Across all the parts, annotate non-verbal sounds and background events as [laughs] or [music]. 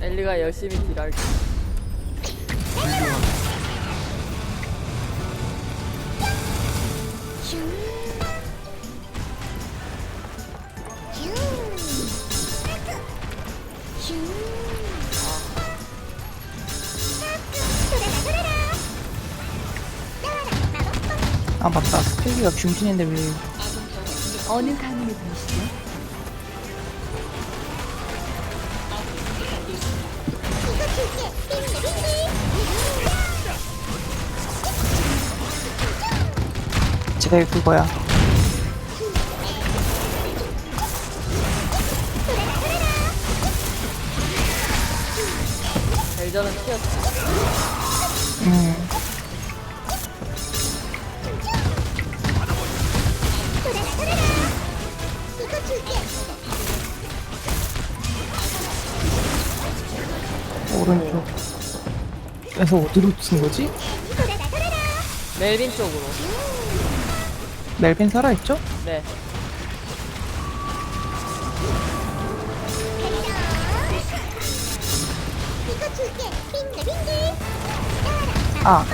엘리가 열심히 딜할게. 아 맞다 스페기가 중신인데 왜 어느 강림을 보시죠? 쟤 그거야 벨저는 튀었지. 음 오른쪽 에서 어디로 친 거지? 멜빈 쪽으로. 멜빈 살아있죠? 네. 아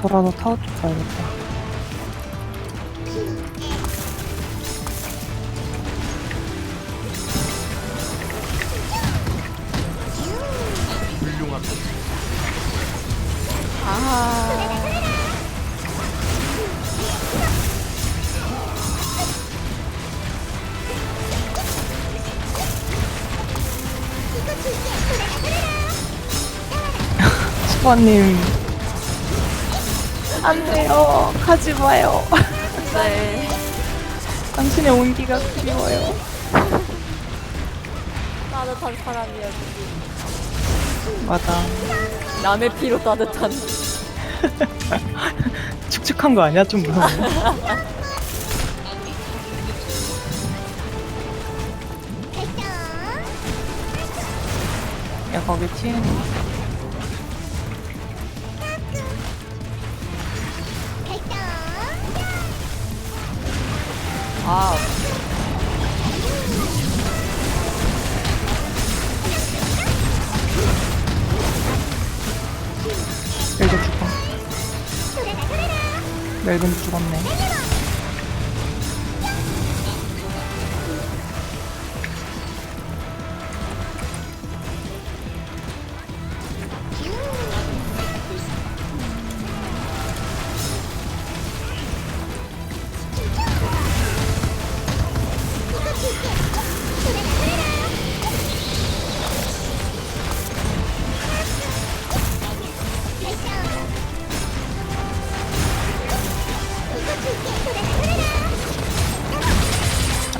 돌아서 타워 쪽 가야겠다. [laughs] 수바님 안 돼요 가지 마요 네. 당신의 온기가 그리워요 따뜻한 사람이야, 누구. 맞아 남의 피로 따뜻한. [laughs] 축축한 거 아니야? 좀 무서워 야 거기 TN 아, 멜빈 죽었네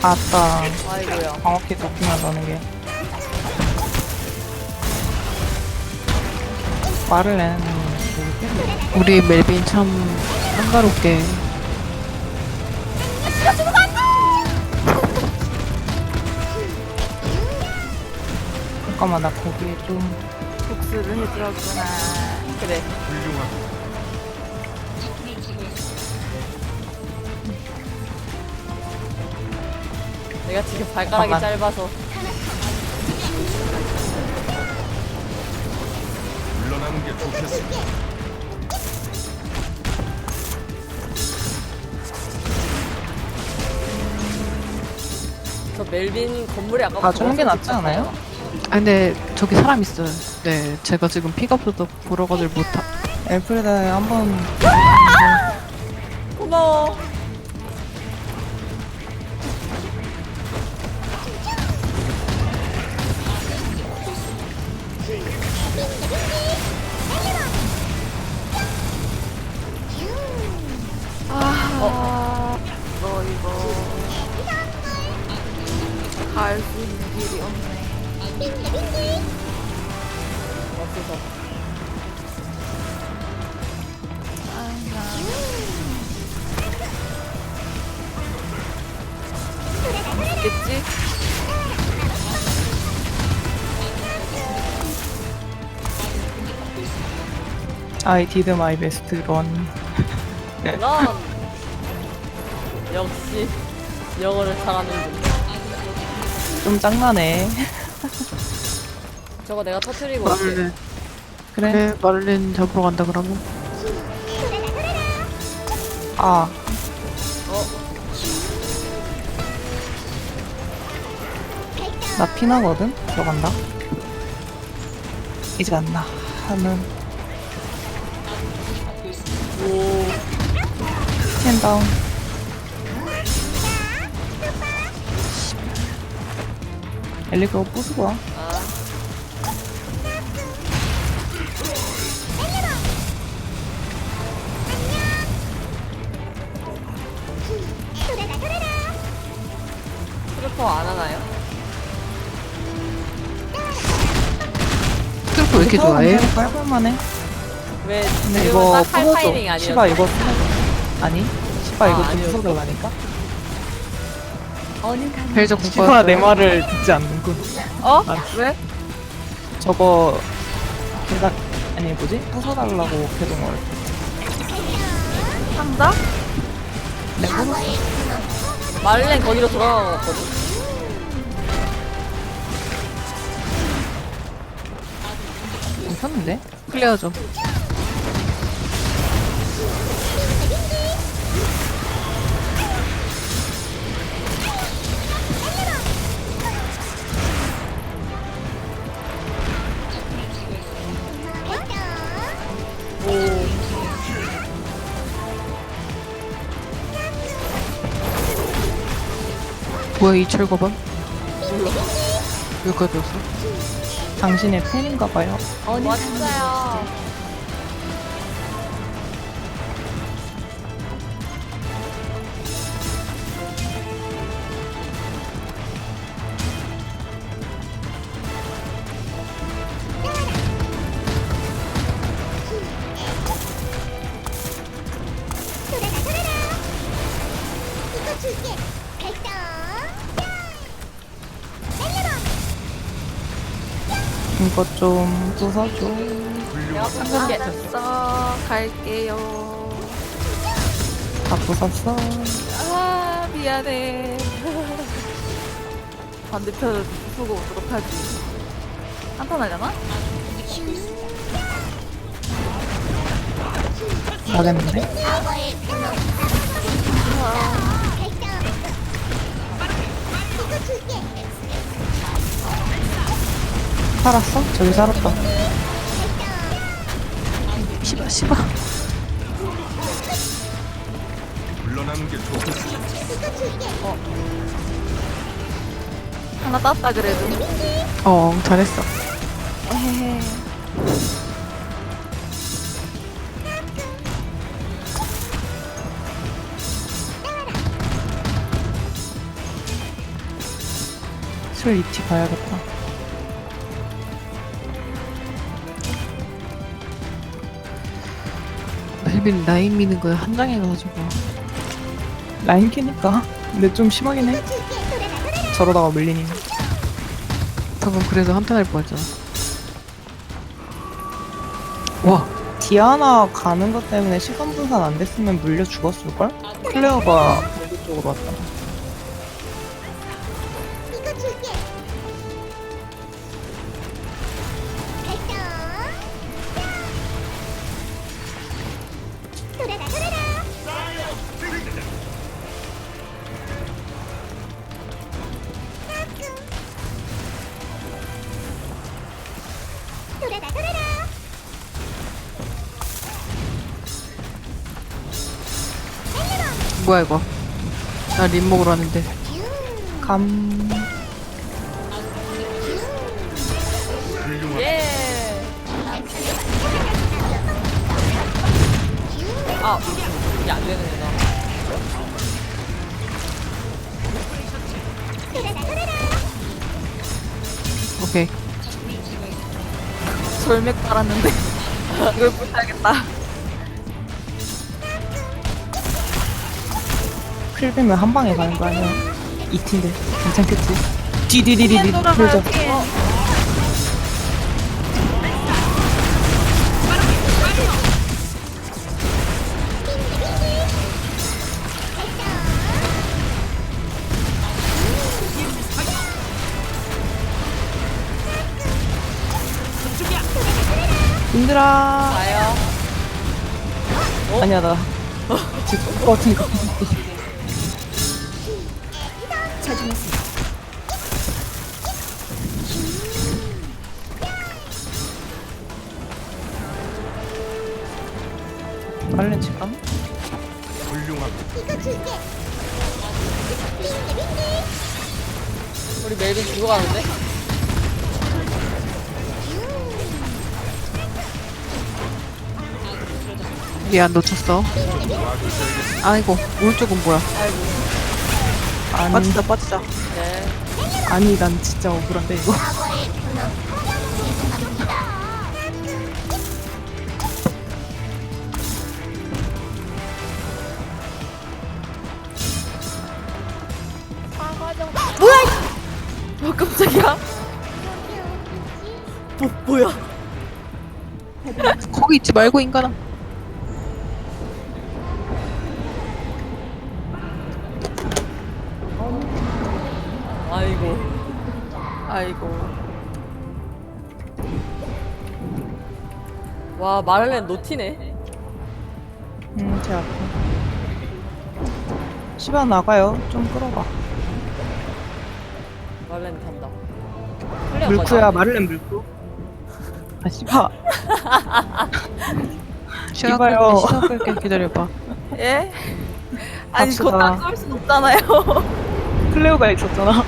아따 아이고야. 정확히 높이만 넣는 게 말을 내는 모르겠네 우리 멜빈 참 한가롭게 잠깐만 나 거기에 좀 복수를 해주었구나. 그래. 내가 지금 발가락이 잠깐만. 짧아서 물러나는 게 좋겠어. 저 멜빈 건물에 아까 봐주는 게 낫지 않아요? 아 근데 저기 사람 있어요 네 제가 지금 피가 없어서 보러 가질 못하 엘프레다에 한번 [laughs] 고마워. 아, 너 이거. 갈 수 있는 길이 없네. I did my best run. 넌 역시 영어를 잘하는군. 좀 짱나네. 저거 내가 터트리고 올게. 마를렌. 그래. 그래, 마를렌 잡으러 간다 그러면. 아, 어? 나 피나거든? 들어간다. 이제 안 나. 하는 오. 스탠다운. 엘리 그거 부수고 와. 아. 트루퍼 안 하나요? 트루프 왜 이렇게 좋아해? 깔끔하네. 왜 근데 지금은 이거 딱할. 타이밍 아니었어? 시바 이거 부숴줘. 아니? 시바 아, 이거 좀 아니었어. 부숴달라니까? 어느 강물 벨적 시바 내 말을 듣지 않는군. 어? 아. 왜? 저거 걔가 아니 뭐지? 부숴달라고 개동을 상자? 내 부숴 말렌 거기로 돌아간 거 같거든. 괜찮은데? 클리어 좀. 뭐야 이 철거반? 몰라. 여기까지 왔어? 당신의 팬인가 봐요. 어느 강물 왔어요. 이거 좀 부숴줘. 상관계 됐어. 갈게요. 다 부쉈어. 아 미안해. [laughs] 반대편을 부수고 오도록 하지. 한판 하려나? 나겠는데? 살았어? 저기 살았다. 씨바 씨바. 하나 땄다 그래도. 어 잘했어. 에헤헤. 술 이티 가야겠다. 멜빈 라인 미는 거에 한 장해가지고. 라인 키니까. 근데 좀 심하긴 해. 저러다가 밀리니. 방금 그래서 한탄 할 뻔했잖아. 와 디아나 가는 것 때문에 시간 분산 안 됐으면 물려 죽었을걸? 클레어가 벨리 쪽으로 왔다. 뭐야 이거? 나림 먹으러 왔는데. 감. 예. 아 이게 안 되는구나. 오케이. 절맥 빨았는데 [laughs] 이걸 못하겠다. 클비면 한 방에 가는 거 아니야? 이티인데. 괜찮겠지? 디디디디디 돌아가요, 풀자. 뒤에. 힘들어. 가요. 아니야 나 지금 것 같으니까. 빨리 지금. 훌륭하고 우리 멜빈 죽어가는데? 미안 놓쳤어. 아이고 오른쪽은 뭐야? 아니 빠지자 빠지자. 네. 아니 난 진짜 억울한데 이거. [laughs] 어, 깜짝이야. 뭐, 뭐야? 거기 있지 말고 인간아. 아이고. 아이고. 와, 마를렌 노티네. 음, 제 앞에. 시바 나가요. 좀 끌어봐. 마를렌 탄다. 클리어 물쿠야? 마를렌 물쿠. 아, 시바. [laughs] 시간 이봐요. 끌게 시간 끌게 기다려봐. 예? 아니, 갑시다. 걷다 쏠순 없잖아요. [laughs] 클레오가 있었잖아.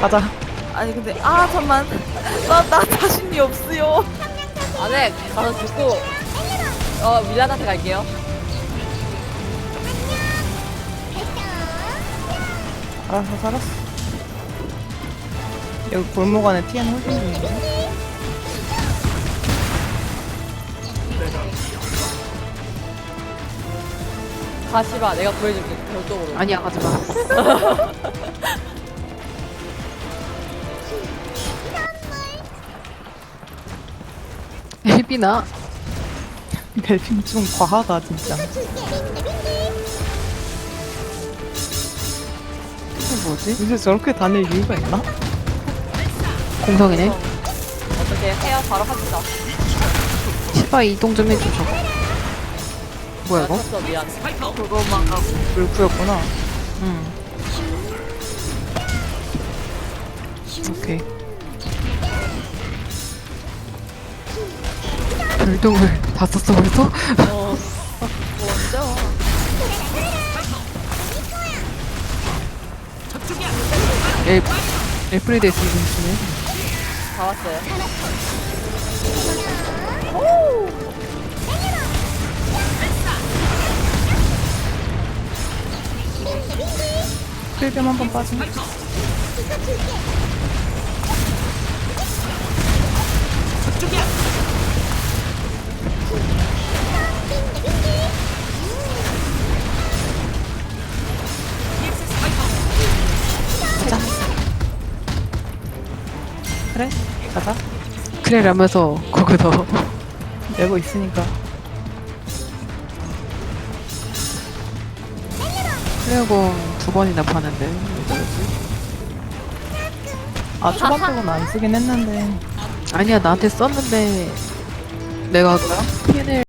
가자. 아니, 근데, 아, 잠만. 나, 나 자신이 없어요. 아, 네. 가서 죽고, 어, 밀란한테 갈게요. 알았어, 살았어. 여기 골목 안에 TN 홀딩 중인데. 가시봐. 내가 구해줄게. 별도으로. 아니야 가지 마. 혜빈아 벨핀 좀 과하다, 진짜. 이거 뭐지? 요새 저렇게 다닐 이유가 있나? 공성이네. 어떻게 해요? 바로 합시다. 시바 이동 좀 해줘 저거. 뭐야 이거? 쳤어, 미안. 그거만 하고. 물쿠였구나. 응. 오케이. 별동을 다 썼어 벌써? 어. 먼저. 엘 엘프리드 있으면 좋네. 다 왔어요. 필겸 한번 빠지면. 그래, 가자. 그래 라면서 거기서 [laughs] 내고 있으니까. 플레어공 두 번이나 파는데. 아, 초반 쪽은 안 쓰긴 했는데. 아니야 나한테 썼는데 내가 PNL